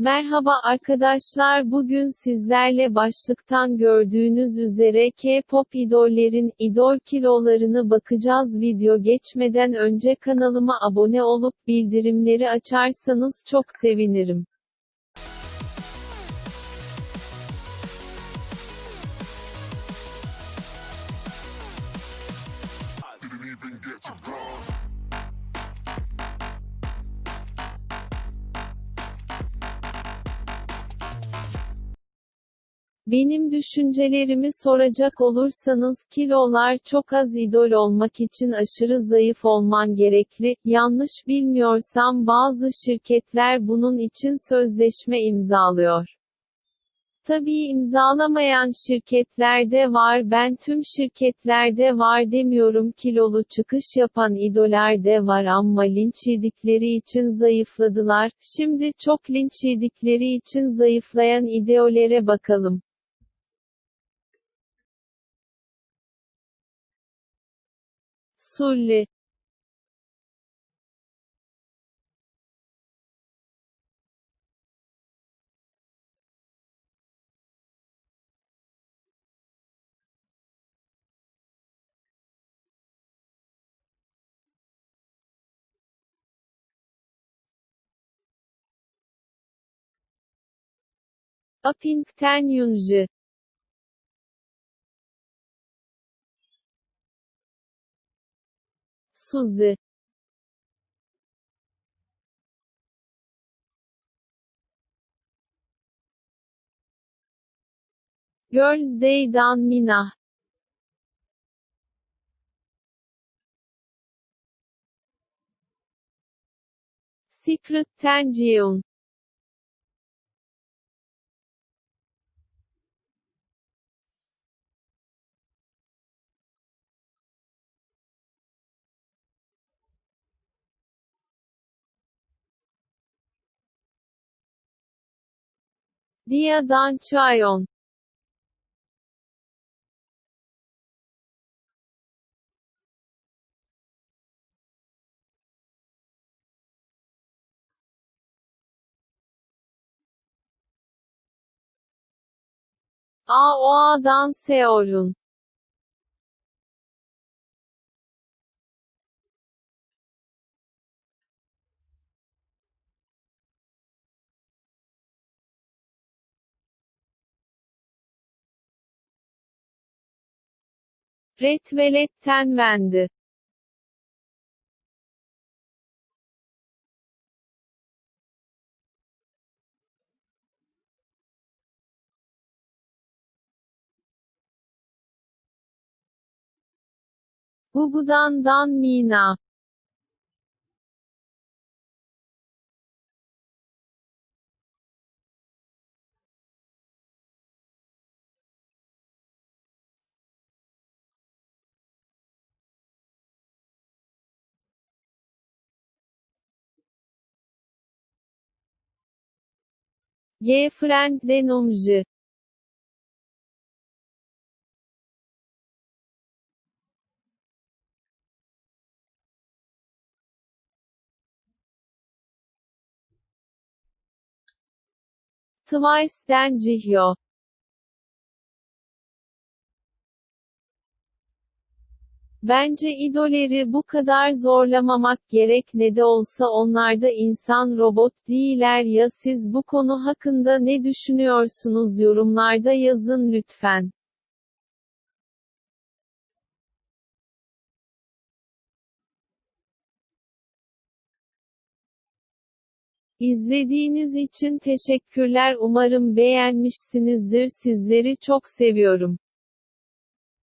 Merhaba arkadaşlar bugün sizlerle başlıktan gördüğünüz üzere K-pop idollerin idol kilolarını bakacağız video geçmeden önce kanalıma abone olup bildirimleri açarsanız çok sevinirim. Benim düşüncelerimi soracak olursanız kilolar çok az idol olmak için aşırı zayıf olman gerekli. Yanlış bilmiyorsam bazı şirketler bunun için sözleşme imzalıyor. Tabii imzalamayan şirketlerde var ben tüm şirketlerde var demiyorum kilolu çıkış yapan idoler de var ama linç yedikleri için zayıfladılar, şimdi çok linç yedikleri için zayıflayan ideolere bakalım. Sulli Aping Ten Yunji Suzy Girls Day Dan Minah Secret Ten Dia Dan Chaeyon AOA'dan Seorun Red Velvet Ten Vendi. Gugudan Dan Mina G. Frank Denomji Twice'den Jihyo Bence idoleri bu kadar zorlamamak gerek ne de olsa onlar da insan robot değiller ya siz bu konu hakkında ne düşünüyorsunuz yorumlarda yazın lütfen. İzlediğiniz için teşekkürler umarım beğenmişsinizdir sizleri çok seviyorum.